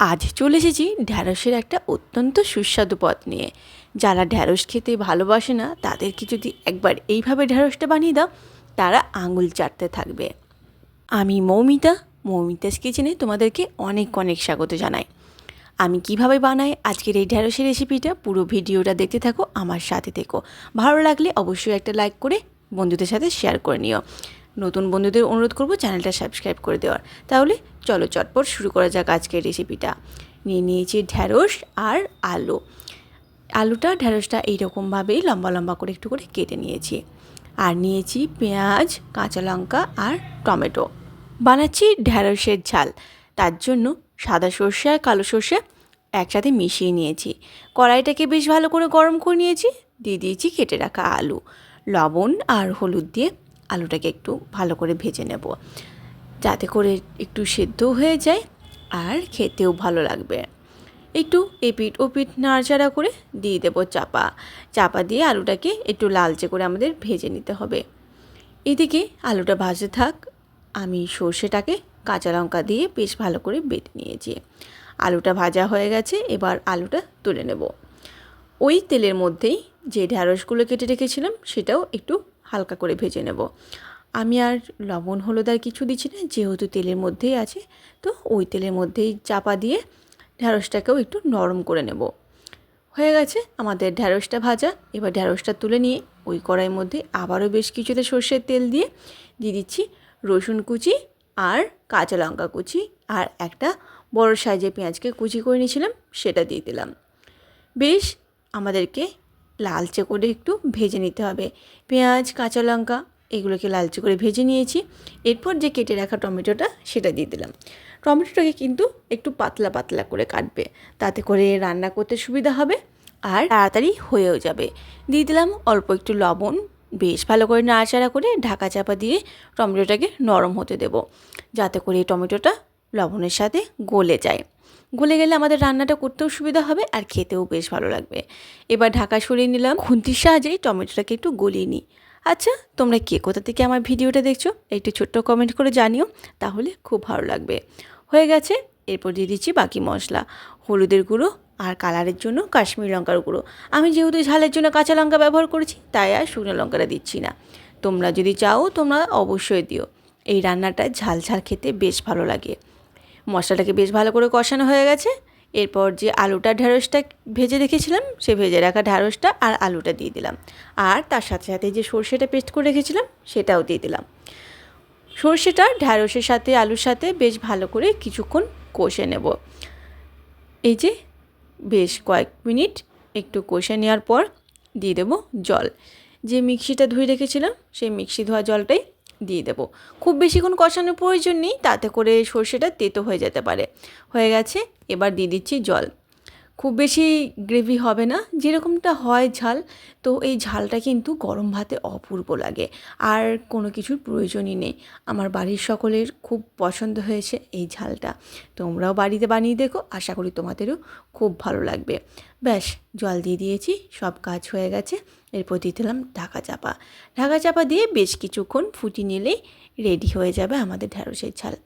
আজ চলে এসেছি ঢ্যাঁড়সের একটা অত্যন্ত সুস্বাদু পদ নিয়ে। যারা ঢ্যাঁড়স খেতে ভালোবাসে না, তাদেরকে যদি একবার এইভাবে ঢ্যাঁড়সটা বানিয়ে দাও, তারা আঙুল চাটতে থাকবে। আমি মৌমিতা, মৌমিতাস কিচেনে তোমাদেরকে অনেক অনেক স্বাগত জানাই। আমি কীভাবে বানাই, আজকের এই ঢ্যাঁড়সের রেসিপিটা পুরো ভিডিওটা দেখতে থাকো, আমার সাথে থেকো। ভালো লাগলে অবশ্যই একটা লাইক করে বন্ধুদের সাথে শেয়ার করে নিও। নতুন বন্ধুদের অনুরোধ করব চ্যানেলটা সাবস্ক্রাইব করে দেওয়ার। তাহলে চলো চটপট শুরু করা যাক আজকের রেসিপিটা নিয়ে নিয়েছি ঢ্যাঁড়স আর আলু। আলুটা, ঢ্যাঁড়সটা এইরকমভাবেই লম্বা লম্বা করে একটু করে কেটে নিয়েছি। আর নিয়েছি পেঁয়াজ, কাঁচা লঙ্কা আর টমেটো। বানাচ্ছি ঢ্যাঁড়সের ঝাল। তার জন্য সাদা সর্ষে আর কালো সর্ষে একসাথে মিশিয়ে নিয়েছি। কড়াইটাকে বেশ ভালো করে গরম করে নিয়েছি। দিয়ে দিয়েছি কেটে রাখা আলু। লবণ আর হলুদ দিয়ে আলুটাকে একটু ভালো করে ভেজে নেব। যাতে করে একটু সেদ্ধ হয়ে যায় আর খেতেও ভালো লাগবে। একটু এপিট ওপিট নাড়াচাড়া করে দিয়ে দেবো চাপা। চাপা দিয়ে আলুটাকে একটু লালচে করে আমাদের ভেজে নিতে হবে। এদিকে আলুটা ভাজতে থাক। আমি সর্ষেটাকে কাঁচা লঙ্কা দিয়ে বেশ ভালো করে বেটে নিয়েছি। আলুটা ভাজা হয়ে গেছে, এবার আলুটা তুলে নেব। ওই তেলের মধ্যেই যে ঢ্যাঁড়সগুলো কেটে রেখেছিলাম, সেটাও একটু হালকা করে ভেজে নেব। আমি আর লবণ, হলুদ আর কিছু দিচ্ছি না, যেহেতু তেলের মধ্যেই আছে, তো ওই তেলের মধ্যেই চাপা দিয়ে ঢ্যাঁড়সটাকেও একটু নরম করে নেব। হয়ে গেছে আমাদের ঢ্যাঁড়সটা ভাজা। এবার ঢ্যাঁড়সটা তুলে নিয়ে ওই কড়াইয়ের মধ্যে আবারও বেশ কিছুতে সর্ষের তেল দিয়ে দিয়ে দিচ্ছি রসুন কুচি আর কাঁচা লঙ্কা কুচি আর একটা বড় সাইজে পেঁয়াজকে কুচি করে নিয়েছিলাম, সেটা দিয়ে দিলাম। বেশ আমাদেরকে লালচে করে একটু ভেজে নিতে হবে। পেঁয়াজ, কাঁচা লঙ্কা এগুলোকে লালচে করে ভেজে নিয়েছি। এরপর যে কেটে রাখা টমেটোটা সেটা দিয়ে দিলাম। টমেটোটাকে কিন্তু একটু পাতলা পাতলা করে কাটবে। তাতে করে রান্না করতে সুবিধা হবে আর তাড়াতাড়ি হয়েও যাবে। দিয়ে দিলাম অল্প একটু লবণ। বেশ ভালো করে নাড়াচাড়া করে ঢাকা চাপা দিয়ে টমেটোটাকে নরম হতে দেব। যাতে করে টমেটোটা লবণের সাথে গলে যায়। গলে গেলে আমাদের রান্নাটা করতেও সুবিধা হবে আর খেতেও বেশ ভালো লাগবে। এবার ঢাকা সরিয়ে নিলাম। খুন্তির সাহায্যে টমেটোটাকে একটু গলিয়ে নিই। আচ্ছা তোমরা কে কোথা থেকে আমার ভিডিওটা দেখছ, একটু ছোট্ট কমেন্ট করে জানিও, তাহলে খুব ভালো লাগবে। হয়ে গেছে, এরপর দিয়ে দিচ্ছি বাকি মশলা। হলুদের গুঁড়ো আর কালারের জন্য কাশ্মীর লঙ্কার গুঁড়ো। আমি যেহেতু ঝালের জন্য কাঁচা লঙ্কা ব্যবহার করেছি, তাই আর শুকনো লঙ্কাটা দিচ্ছি না। তোমরা যদি চাও, তোমরা অবশ্যই দিও। এই রান্নাটা ঝাল ঝাল খেতে বেশ ভালো লাগে। মশলাটাকে বেশ ভালো করে কষানো হয়ে গেছে। এরপর যে আলুটা ঢ্যাঁড়সটা ভেজে রেখেছিলাম, সে ভেজে রাখা ঢ্যাঁড়সটা আর আলুটা দিয়ে দিলাম। আর তার সাথে সাথে যে সর্ষেটা পেস্ট করে রেখেছিলাম, সেটাও দিয়ে দিলাম। সর্ষেটা ঢ্যাঁড়সের সাথে, আলুর সাথে বেশ ভালো করে কিছুক্ষণ কষে নেব। এই যে বেশ কয়েক মিনিট একটু কষে নেওয়ার পর দিয়ে দেবো জল। যে মিক্সিটা ধুয়ে রেখেছিলাম, সেই মিক্সি ধোয়া জলটাই দিয়ে দেবো। খুব বেশিক্ষণ কষানোর প্রয়োজন নেই, তাতে করে সর্ষেটা তেতো হয়ে যেতে পারে। হয়ে গেছে, এবার দিয়ে দিচ্ছি জল। খুব বেশি গ্রেভি হবে না, যেরকমটা হয় ঝাল। তো এই ঝালটা কিন্তু গরম ভাতে অপূর্ব লাগে, আর কোনো কিছুর প্রয়োজনই নেই। আমার বাড়ির সকলের খুব পছন্দ হয়েছে এই ঝালটা। তোমরাও বাড়িতে বানিয়ে দেখো, আশা করি তোমাদেরও খুব ভালো লাগবে। ব্যাস, জল দিয়ে দিয়েছি, সব কাজ হয়ে গেছে, এরপর দিয়ে দিলাম ঢাকা চাপা। ঢাকা চাপা দিয়ে বেশ কিছুক্ষণ ফুটি নিলেই রেডি হয়ে যাবে আমাদের ঢ্যাঁড়সের ঝাল।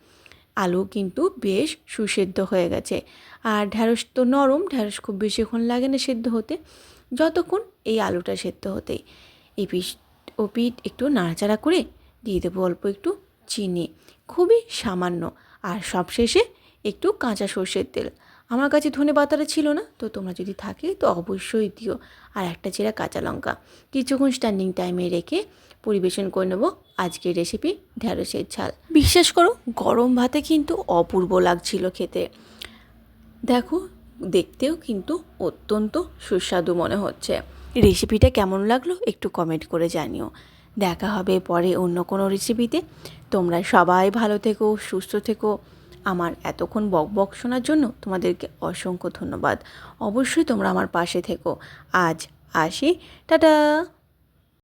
আলু কিন্তু বেশ সুসেদ্ধ হয়ে গেছে। আর ঢ্যাঁড়স তো নরম ঢ্যাঁড়স খুব বেশিক্ষণ লাগে না সেদ্ধ হতে। যতক্ষণ এই আলুটা সেদ্ধ হতেই। এই পিস ও পিঠ একটু নাড়াচাড়া করে দিয়ে দেবো অল্প একটু চিনি। খুবই সামান্য। আর সবশেষে একটু কাঁচা সর্ষের তেল। আমার কাছে ধনে পাতাটা ছিল না, তো তোমরা যদি থাকে তো অবশ্যই দিও। আর একটা চেরা কাঁচা লঙ্কা। কিছুক্ষণ স্ট্যান্ডিং টাইমে রেখে পরিবেশন করে নেব আজকের রেসিপি ঢ্যাঁড়সের ঝাল। বিশ্বাস করো, গরম ভাতে কিন্তু অপূর্ব লাগছিল খেতে। দেখো, দেখতেও কিন্তু অত্যন্ত সুস্বাদু মনে হচ্ছে। রেসিপিটা কেমন লাগল একটু কমেন্ট করে জানিও। দেখা হবে পরে অন্য কোনো রেসিপিতে তোমরা সবাই ভালো থেকো, সুস্থ থেকো। আমার এতক্ষণ বক বক শোনার জন্য তোমাদেরকে অসংখ্য ধন্যবাদ। অবশ্যই তোমরা আমার পাশে থেকো। আজ আসি। টাটা!